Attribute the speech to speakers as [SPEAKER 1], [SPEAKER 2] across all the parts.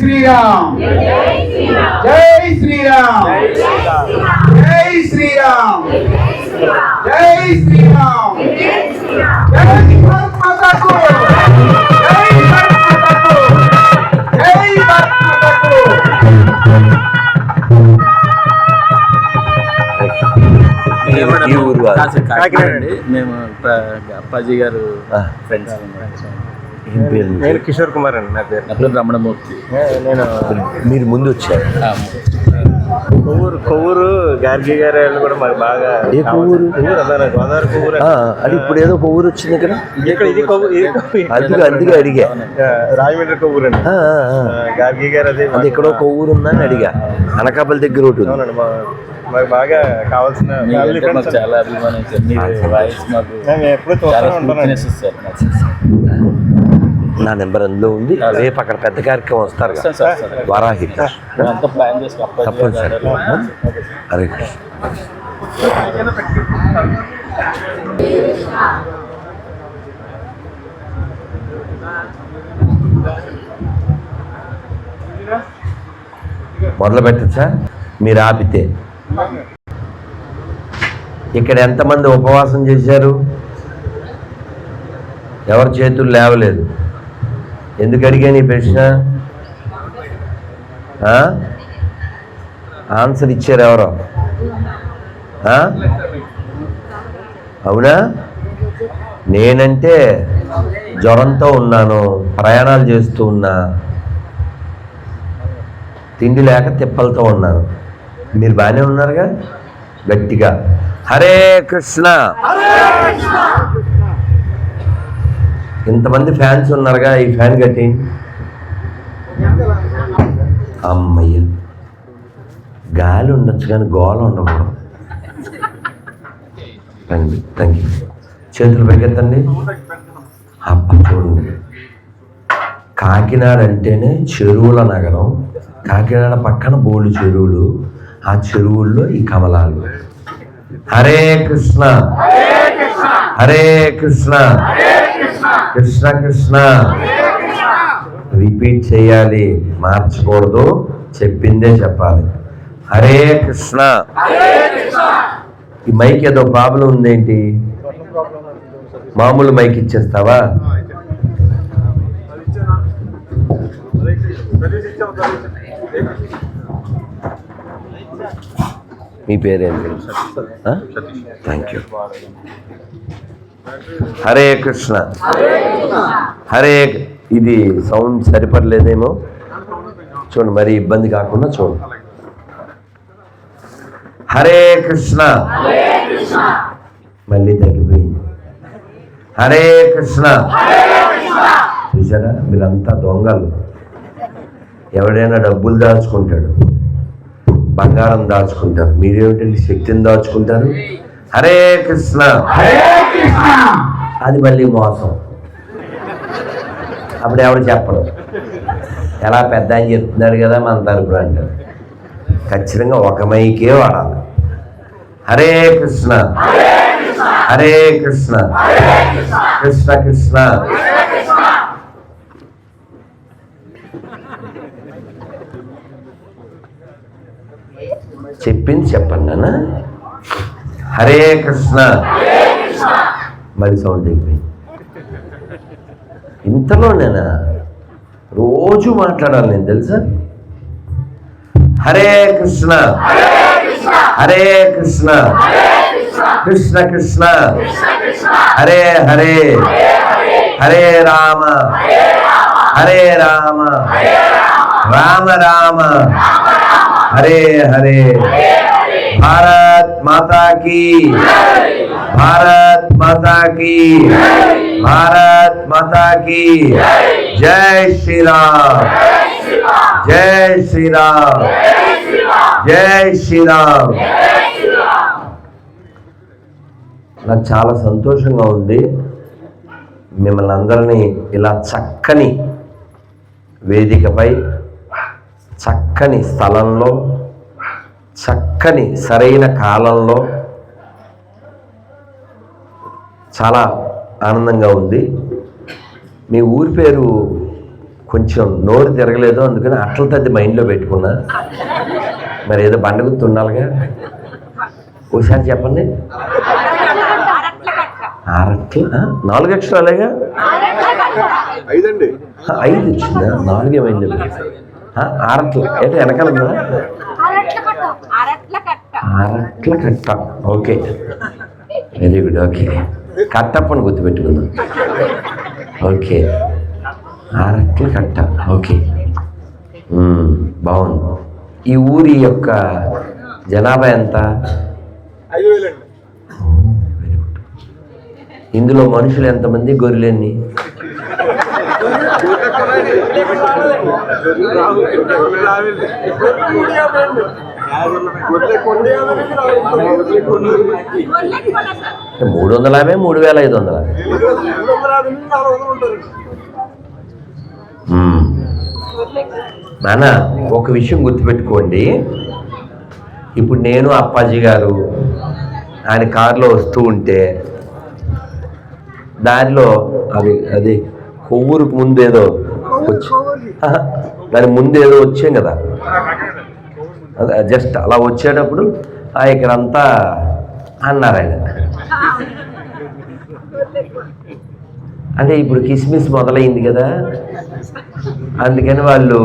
[SPEAKER 1] శ్రీరామ్. జై శ్రీరామ్. జై శ్రీరామ్. జై శ్రీరామ్. జై భారత్ మాతాకు జై భారత్ మాతాకు జై మాతాకు
[SPEAKER 2] కాకినాడ. మేము అప్పాజీ గారు. ఫ్రెండ్స్.
[SPEAKER 3] నేను? కిషోర్ కుమార్ అండి నా పేరు.
[SPEAKER 2] నా పేరు రమణమూర్తి.
[SPEAKER 3] నేను
[SPEAKER 4] మీరు ముందు వచ్చారు
[SPEAKER 3] కొవ్వూరు కొవ్వూరు గార్గి గారి వాళ్ళు కూడా మాకు బాగా
[SPEAKER 4] ఏ కొవ్వూరు?
[SPEAKER 3] కొవ్వూరు గోదావరి కొవ్వూరు
[SPEAKER 4] ఆ, అది ఇప్పుడు ఏదో ఒక ఊరు వచ్చింది ఇక్కడ?
[SPEAKER 3] ఇక్కడ ఇది కొవ్వూరు కొవ్వూరు.
[SPEAKER 4] అందుకే అందుకే అడిగా.
[SPEAKER 3] రాజమండ్రి కొవ్వూరు అండి. గార్గి గారు అదే
[SPEAKER 4] అది ఎక్కడో ఊరు ఉందని అడిగా. అనకాపల్లి దగ్గర ఒకటి ఉంది.
[SPEAKER 3] అవునండి మా- మాకు బాగా కావాల్సిన
[SPEAKER 2] చాలా అభిమానం
[SPEAKER 3] ఎప్పుడూ చూస్తూనే
[SPEAKER 2] మాకు.
[SPEAKER 4] నా నెంబర్ అందులో ఉంది. రేపు అక్కడ పెద్ద కార్యక్రమం వస్తారు. వారాహి తప్పనిసరి. హరే మొదలు పెట్టచ్చా మీరు ఆపితే. ఇక్కడ ఎంతమంది ఉపవాసం చేశారు? ఎవరి చేతులు లేవలేదు. ఎందుకు అడిగాను ఈ ప్రశ్న? ఆన్సర్ ఇచ్చారు ఎవరో. అవునా? నేనంటే జ్వరంతో ఉన్నాను ప్రయాణాలు చేస్తూ ఉన్నా తిండి లేక తిప్పలతో ఉన్నాను. మీరు బాగానే ఉన్నారుగా? గట్టిగా. హరే కృష్ణ. ఇంతమంది ఫ్యాన్స్ ఉన్నారుగా ఈ ఫ్యాన్ కట్టి. అమ్మయ్య. గాలి ఉండొచ్చు కానీ గోల ఉండకూడదు. రండి థ్యాంక్ యూ చేతులు పైకెత్తండి అబ్బ చూడండి. కాకినాడ అంటేనే చెరువుల నగరం. కాకినాడ పక్కన బోళ్ళు చెరువులు. ఆ చెరువుల్లో ఈ కమలాలు. హరే కృష్ణ. హరే కృష్ణ. కృష్ణ కృష్ణ. రిపీట్ చేయాలి. మార్చకూడదు. చెప్పిందే చెప్పాలి. హరే కృష్ణ. ఈ మైక్ ఏదో ప్రాబ్లం ఉందేంటి? మామూలు మైక్ ఇచ్చేస్తావా? మీ పేరేంటి? Thank you Hare Krishna. Hare ఇది సౌండ్ సరిపడలేదేమో. చూడండి మరి ఇబ్బంది కాకుండా చూడండి. హరే కృష్ణ. మళ్ళీ తగ్గిపోయింది. హరే కృష్ణ. చూసారా? మీరంతా దొంగలు. ఎవడైనా డబ్బులు దాచుకుంటాడు. బంగారం దాచుకుంటారు. మీరేమిటండి శక్తిని దాచుకుంటారు? హరే కృష్ణ. అది మళ్ళీ మోసం. అప్పుడు ఎవడు చెప్పడు ఎలా పెద్ద అని చెప్తున్నాడు కదా మన తరపున అంటారు. ఖచ్చితంగా ఒక మైకే వాడాలి. హరే కృష్ణ. హరే కృష్ణ. కృష్ణ. కృష్ణ. చెప్పింది చెప్పండి నాన్న. హరే కృష్ణ. మరి సౌండ్ అయిపోయింది. ఇంతలోనేనా రోజు మాట్లాడాలి నేను తెలుసా? హరే కృష్ణ. హరే కృష్ణ. కృష్ణ కృష్ణ. హరే హరే. హరే రామ. హరే రామ. రామ రామ. హరే హరే. భారత్ మాతాకి భారత్ మాతాకి భారత్ మాతాకి జై శ్రీరామ్ జై శ్రీరామ్ జై శ్రీరామ్ నాకు చాలా సంతోషంగా ఉంది మిమ్మల్ని అందరినీ ఇలా చక్కని వేదికపై చక్కని స్థలంలో చక్కని సరైన కాలంలో చాలా ఆనందంగా ఉంది. మీ ఊరి పేరు కొంచెం నోరు తిరగలేదు అందుకని అట్ల తద్ది మైండ్లో పెట్టుకున్నా. మరి ఏదో బండ గుర్తు ఉండాలిగా. ఒకసారి చెప్పండి. ఆరట్ల ఆ, నాలుగు అక్షరాలేగా?
[SPEAKER 3] ఐదండి.
[SPEAKER 4] ఐదు ఇచ్చిందా? నాలుగే మైండ్లో ఆ, ఆరట్ల అయితే వెనకాల ఉందా
[SPEAKER 5] అరట్ల కట్ట అరట్ల
[SPEAKER 4] ఆరట్ల కట్ట ఓకే. Very good. ఓకే. కట్టప్పని గుర్తుపెట్టుకుందాం. ఓకే. ఆరట్ల కట్ట. ఓకే. బాగుంది. ఈ ఊరి యొక్క జనాభా ఎంత? ఇందులో మనుషులు ఎంతమంది? గొర్రెలెన్ని? మూడు వందల యాభై మూడు వేల ఐదు వందల నాన్న ఒక విషయం గుర్తుపెట్టుకోండి. ఇప్పుడు నేను అప్పాజీ గారు ఆయన కారులో వస్తూ ఉంటే దారిలో అది అది కొవ్వూరుకు ముందు ఏదో వచ్చి దాని ముందు ఏదో వచ్చాం కదా. జస్ట్ అలా వచ్చేటప్పుడు ఆ ఇక్కడంతా అన్నారు ఆయన. అంటే ఇప్పుడు కిస్మిస్ మొదలైంది కదా. అందుకని వాళ్ళు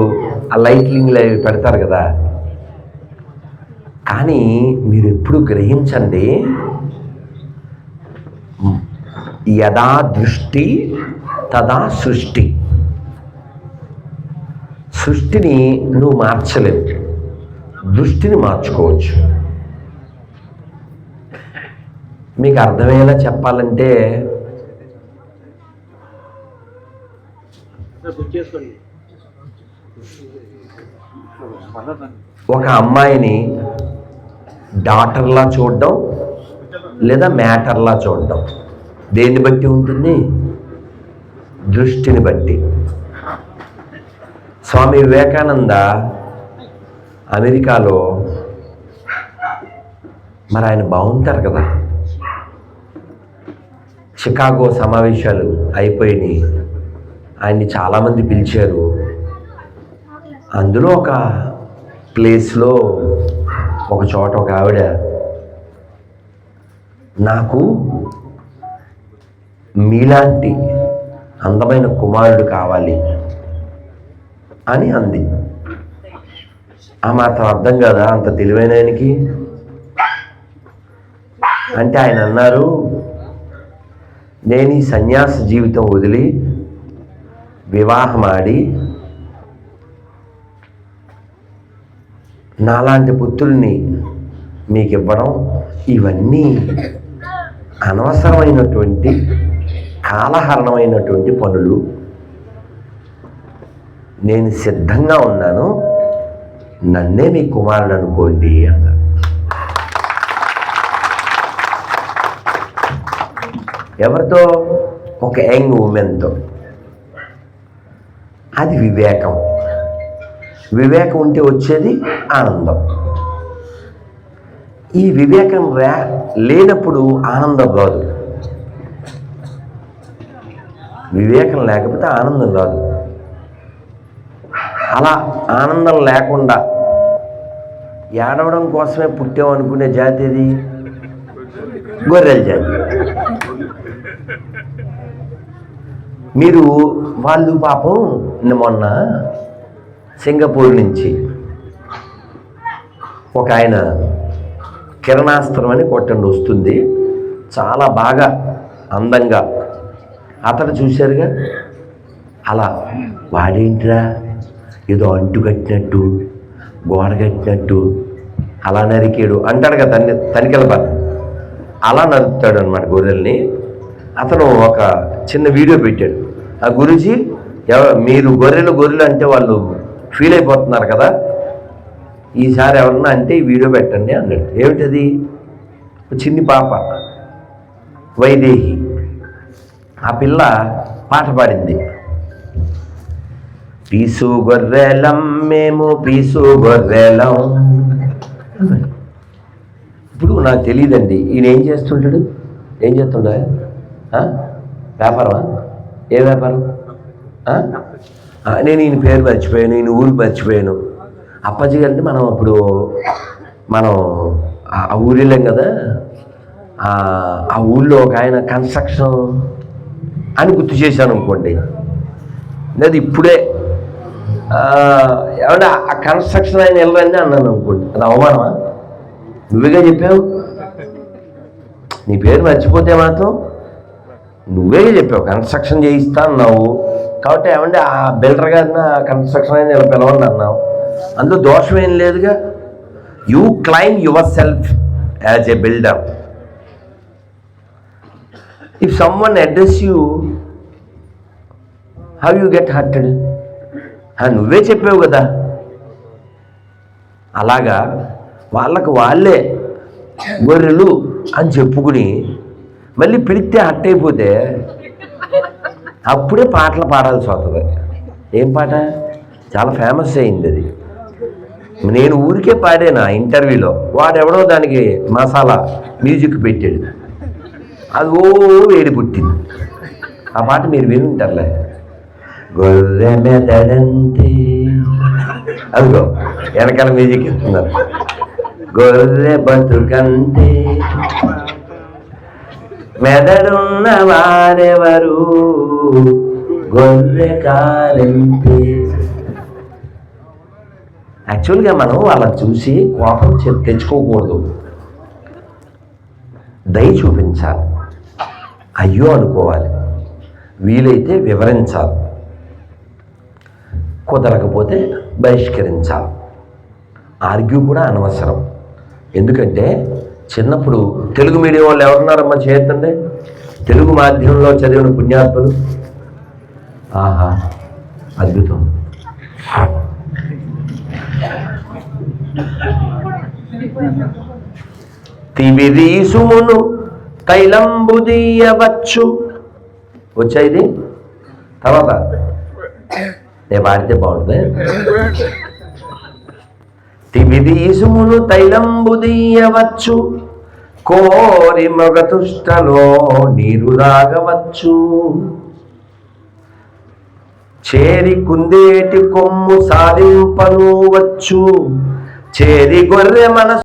[SPEAKER 4] ఆ లైట్లింగ్లు అవి పెడతారు కదా. కానీ మీరు ఎప్పుడు గ్రహించండి యదా దృష్టి తదా సృష్టి. సృష్టిని నువ్వు మార్చలేవు. దృష్టిని మార్చుకోవచ్చు. మీకు అర్థమయ్యేలా చెప్పాలంటే ఒక అమ్మాయిని డాటర్లా చూడడం లేదా మ్యాటర్లా చూడడం. దేన్ని బట్టి ఉంటుంది? దృష్టిని బట్టి. స్వామి వివేకానంద అమెరికాలో మరి ఆయన బాగుంటారు కదా. చికాగో సమావేశాలు అయిపోయినాయి. ఆయన్ని చాలామంది పిలిచారు. అందులో ఒక ప్లేస్లో ఒక చోట ఒక ఆవిడ నాకు మీలాంటి అందమైన కుమారుడు కావాలి అని అంది. ఆ మాత్రం అర్థం కదా? అంత తెలివైన ఆయనకి? అంటే ఆయన అన్నారు నేను ఈ సన్యాస జీవితం వదిలి వివాహమాడి నాలాంటి పుత్రుల్ని మీకు ఇవ్వడం ఇవన్నీ అనవసరమైనటువంటి కాలహరణమైనటువంటి పనులు. నేను సిద్ధంగా ఉన్నాను. నన్నే మీ కుమారుడు అనుకోండి అన్నారు. ఎవరితో? ఒక యంగ్ ఉమెన్తో. అది వివేకం. వివేకం ఉంటే వచ్చేది ఆనందం. ఈ వివేకం రా లేనప్పుడు ఆనందం రాదు. వివేకం లేకపోతే ఆనందం రాదు. అలా ఆనందం లేకుండా ఏడవడం కోసమే పుట్టాం అనుకునే జాతి ఇది గొర్రెల జాతి. మీరు వాళ్ళు పాపం మొన్న సింగపూర్ నుంచి ఒక ఆయన కిరణాస్త్రం అని కొట్టండి వస్తుంది. చాలా బాగా అందంగా. అతడు చూశారుగా? అలా వాడేంటిరా? ఏదో అంటు కట్టినట్టు గోడ కట్టినట్టు అలా నరికాడు అంటాడు కదా తన్ని తనికెల అలా నరుకుతాడు అనమాట గొర్రెల్ని. అతను ఒక చిన్న వీడియో పెట్టాడు. ఆ గురుజీ ఎవ మీరు గొర్రెలు గొర్రెలు అంటే వాళ్ళు ఫీల్ అయిపోతున్నారు కదా. ఈసారి ఎవరన్నా అంటే ఈ వీడియో పెట్టండి అన్నాడు. ఏమిటది? చిన్ని పాప వైదేహి. ఆ పిల్ల పాట పాడింది. పీసు గొర్రెలం మేము పీసు గొర్రెలం ఇప్పుడు నాకు తెలియదండి ఈయన ఏం చేస్తుంటాడు? ఏం చేస్తుండ? వ్యాపారమా? ఏ వ్యాపారం? నేను ఈయన పేరు మర్చిపోయాను ఈయన ఊరు మర్చిపోయాను. అప్పాజీ గారిని మనం అప్పుడు మనం ఆ- ఆ ఊరు వెళ్ళాం కదా. ఆ ఊళ్ళో ఒక ఆయన కన్స్ట్రక్షన్ అని గుర్తు చేశాను అనుకోండి. లేదు ఇప్పుడే ఏమంటే ఆ కన్స్ట్రక్షన్ ఆయన వెళ్ళరండి అన్నాను అనుకోండి. అది అవమానమా? నువ్వేగా చెప్పావు? నీ పేరు మర్చిపోతే మాత్రం నువ్వే చెప్పావు కన్స్ట్రక్షన్ చేయిస్తా అన్నావు. కాబట్టి ఏమంటే ఆ బిల్డర్ గారిని ఆ కన్స్ట్రక్షన్ అయిన ఇలా పిలవండి అన్నావు. అందులో దోషం ఏం లేదుగా? You claim yourself as a builder if someone address you how you get hurted నువ్వే చెప్పావు కదా. అలాగా వాళ్ళకు వాళ్ళే గొర్రెలు అని చెప్పుకుని మళ్ళీ పిలిస్తే హట్ అయిపోతే అప్పుడే పాటలు పాడాల్సి వస్తుంది ఏం పాట? చాలా ఫేమస్ అయింది అది. నేను ఊరికే పాడాను ఆ ఇంటర్వ్యూలో. వాడెవడో దానికి మసాలా మ్యూజిక్ పెట్టాడు. అది ఓ వేడి పుట్టింది. ఆ పాట మీరు వినుంటారులే. గొర్రె మెదడంతే అదిగో వెనకాల మ్యూజిక్ ఇస్తున్నారు. గొర్రె బతుకంతే మెదడున్న వారెవరు? గొర్రె కాలంతే యాక్చువల్గా మనం వాళ్ళని చూసి కోపం తెచ్చుకోకూడదు. దయ చూపించాలి. అయ్యో అనుకోవాలి. వీలైతే వివరించాలి. కుదరకపోతే బహిష్కరించాలి. ఆర్గ్యూ కూడా అనవసరం. ఎందుకంటే చిన్నప్పుడు తెలుగు మీడియం వాళ్ళు ఎవరున్నారమ్మా చేయొద్దండి. తెలుగు మాధ్యమంలో చదివిన పుణ్యాత్ములు. ఆహా అద్భుతం. తిమిరీసుమును తైలంబు దీయవచ్చు వచ్చాయి తర్వాత. నేను పాడితే బాగుంటుంది? తిమిరీసుమును తైలంబు దీయవచ్చు కోరి మగతుష్టలో నీరు రాగవచ్చు. చేరి కుందేటి కొమ్ము సాధింపను వచ్చు చేరి గొర్రె మనసు